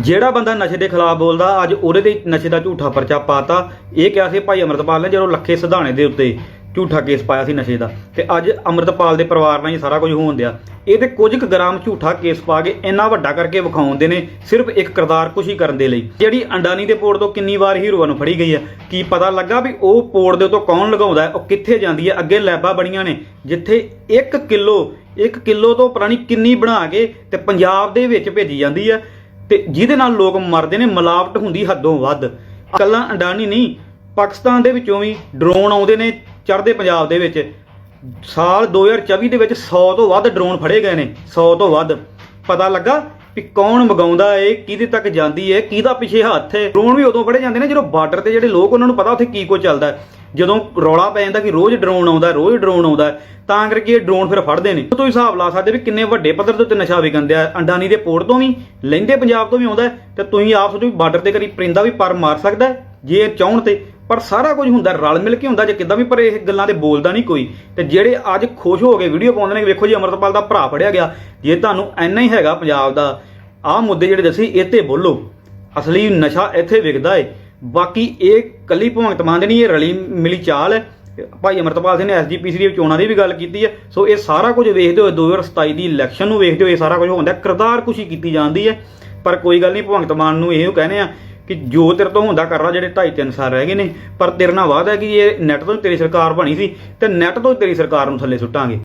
ਜਿਹੜਾ ਬੰਦਾ ਨਸ਼ੇ ਦੇ ਖਿਲਾਫ ਬੋਲਦਾ, ਅੱਜ ਉਹਦੇ ਤੇ ਨਸ਼ੇ ਦਾ ਝੂਠਾ ਪਰਚਾ ਪਾਤਾ। ਇਹ ਕਿਹਾ ਸੀ ਭਾਈ ਅਮਰਤਪਾਲ ਨੇ, ਜਦੋਂ ਲੱਖੇ ਸਿਧਾਣੇ ਦੇ ਉੱਤੇ ਝੂਠਾ ਕੇਸ ਪਾਇਆ ਸੀ ਨਸ਼ੇ ਦਾ। ਤੇ ਅੱਜ ਅਮਰਤਪਾਲ ਦੇ ਪਰਿਵਾਰ ਨਾਲ ਹੀ ਸਾਰਾ ਕੁਝ ਹੋਣ ਦਿਆ। ਇਹ ਤੇ ਕੁਝ ਕੁ ਗ੍ਰਾਮ ਝੂਠਾ ਕੇਸ ਪਾ ਕੇ ਇੰਨਾ ਵੱਡਾ ਕਰਕੇ ਵਿਖਾਉਂਦੇ ਨੇ, ਸਿਰਫ ਇੱਕ ਕਿਰਦਾਰ ਕੁਸ਼ੀ ਕਰਨ ਦੇ ਲਈ। ਜਿਹੜੀ ਅੰਡਾਨੀ ਦੇ ਪੋੜ ਤੋਂ ਕਿੰਨੀ ਵਾਰ ਹੀਰੋਆਂ ਨੂੰ ਫੜੀ ਗਈ ਹੈ, ਕੀ ਪਤਾ ਲੱਗਾ ਵੀ ਉਹ ਪੋੜ ਦੇ ਉੱਤੋਂ ਕੌਣ ਲਗਾਉਂਦਾ ਹੈ, ਉਹ ਕਿੱਥੇ ਜਾਂਦੀ ਹੈ, ਅੱਗੇ ਲੈਬਾਂ ਬਣੀਆਂ ਨੇ, ਜਿੱਥੇ 1 ਕਿਲੋ 1 ਕਿਲੋ ਤੋਂ ਪੁਰਾਣੀ ਕਿੰਨੀ ਬਣਾ ਕੇ ਤੇ ਪੰਜਾਬ ਦੇ ਵਿੱਚ ਭੇਜੀ ਜਾਂਦੀ ਹੈ। ਤੇ ਜਿਹਦੇ ਨਾਲ ਲੋਕ ਮਰਦੇ ਨੇ, ਮਿਲਾਵਟ ਹੁੰਦੀ ਹੱਦੋਂ ਵੱਧ। ਕੱਲਾ ਅੰਡਾਨੀ ਨਹੀਂ, ਪਾਕਿਸਤਾਨ ਦੇ ਵਿੱਚੋਂ ਵੀ ਡਰੋਨ ਆਉਂਦੇ ਨੇ ਚੜ੍ਹਦੇ ਪੰਜਾਬ ਦੇ ਵਿੱਚ। ਸਾਲ 2024 ਦੇ ਵਿੱਚ 100 ਤੋਂ ਵੱਧ ਡਰੋਨ ਫੜੇ ਗਏ ਨੇ 100 ਤੋਂ ਵੱਧ। ਪਤਾ ਲੱਗਾ ਵੀ ਕੌਣ ਮਗਾਉਂਦਾ ਏ, ਕਿਹਦੇ ਤੱਕ ਜਾਂਦੀ ਏ, ਕਿਹਦਾ ਪਿੱਛੇ ਹੱਥ ਏ। ਡਰੋਨ ਵੀ ਉਦੋਂ ਫੜੇ ਜਾਂਦੇ ਨੇ ਜਦੋਂ ਬਾਰਡਰ ਤੇ ਜਿਹੜੇ ਲੋਕ ਉਹਨਾਂ ਨੂੰ ਪਤਾ ਉੱਥੇ ਕੀ ਕੁਝ ਚੱਲਦਾ। ਹੈ। ਜਦੋਂ ਰੌਲਾ ਪੈ ਜਾਂਦਾ ਕਿ ਰੋਜ਼ ਡਰੋਨ ਆਉਂਦਾ, ਰੋਜ਼ ਡਰੋਨ ਆਉਂਦਾ, ਤਾਂ ਕਰਕੇ ਇਹ ਡਰੋਨ ਫਿਰ ਫੜਦੇ ਨੇ। ਤੁਸੀਂ ਹਿਸਾਬ ਲਾ ਸਕਦੇ ਵੀ ਕਿੰਨੇ ਵੱਡੇ ਪੱਧਰ ਦੇ ਉੱਤੇ ਨਸ਼ਾ ਵਿਕੰਦੇ ਅੰਡਾਨੀ ਦੇ ਪੋਰਟ ਤੋਂ ਵੀ, ਲੈਂਦੇ ਪੰਜਾਬ ਤੋਂ ਵੀ ਆਉਂਦਾ ਤੇ ਤੁਸੀਂ ਆਪ ਸੋਚੋ ਵੀ ਬਾਰਡਰ ਤੇ ਕਰੀ ਪਰਿੰਦਾ ਵੀ ਪਰ ਮਾਰ ਸਕਦਾ ਜੇ ਇਹ ਚਾਹਣ ਤੇ। ਪਰ ਸਾਰਾ ਕੁਝ ਹੁੰਦਾ ਰਲ ਮਿਲ ਕੇ ਹੁੰਦਾ, ਜੇ ਕਿਦਾਂ ਵੀ, ਪਰ ਇਹ ਗੱਲਾਂ ਤੇ ਬੋਲਦਾ ਨਹੀਂ ਕੋਈ। ਤੇ ਜਿਹੜੇ ਅੱਜ ਖੁਸ਼ ਹੋ ਕੇ ਵੀਡੀਓ ਪਾਉਂਦੇ ਨੇ ਵੇਖੋ ਜੀ, ਅਮਰਤਪਾਲ ਦਾ ਭਰਾ ਫੜਿਆ ਗਿਆ। ਜੇ ਤੁਹਾਨੂੰ ਐਨਾ ਹੀ ਹੈਗਾ ਪੰਜਾਬ ਦਾ, ਆਹ ਮੁੱਦੇ ਜਿਹੜੇ ਦੱਸੀ ਇੱਥੇ ਬੋਲੋ। ਅਸਲੀ ਨਸ਼ਾ ਇੱਥੇ ਵਿਕਦਾ ਏ। ਬਾਕੀ ਇਹ ਕੱਲੀ ਭਗਵੰਤ ਮਾਨ ਦੀ ਨਹੀਂ, ਇਹ ਰਲੀ ਮਿਲੀ ਚਾਲ ਹੈ। ਭਾਈ ਅਮਰਤਪਾਲ ਸਿੰਘ ਨੇ ਐਸਜੀਪੀਸੀ ਦੀ ਚੋਣਾਂ ਦੀ ਵੀ ਗੱਲ ਕੀਤੀ ਹੈ। ਸੋ ਇਹ ਸਾਰਾ ਕੁਝ ਵੇਖਦੇ ਹੋਏ 2027 ਦੀ ਇਲੈਕਸ਼ਨ ਨੂੰ ਵੇਖਦੇ ਹੋਏ ਇਹ ਸਾਰਾ ਕੁਝ ਹੁੰਦਾ ਕਿਰਦਾਰ ਕੁਸ਼ੀ ਕੀਤੀ ਜਾਂਦੀ ਹੈ। ਪਰ ਕੋਈ ਗੱਲ ਨਹੀਂ, ਭਗਵੰਤ ਮਾਨ ਨੂੰ ਇਹੋ ਕਹਿੰਦੇ ਆ ਕਿ ਜੋ ਤੇਰੇ ਤੋਂ ਹੁੰਦਾ ਕਰ ਲਾ, ਜਿਹੜੇ 2.5 3 ਸਾਲ ਰਹਿ ਗਏ ਨੇ। ਪਰ ਤੇਰੇ ਨਾਲ ਵਾਅਦਾ ਹੈ ਕਿ ਇਹ ਨੈਟ ਤੋਂ ਤੇਰੀ ਸਰਕਾਰ ਬਣੀ ਸੀ ਤੇ ਨੈਟ ਤੋਂ ਤੇਰੀ ਸਰਕਾਰ ਨੂੰ ਥੱਲੇ ਸੁੱਟਾਂਗੇ।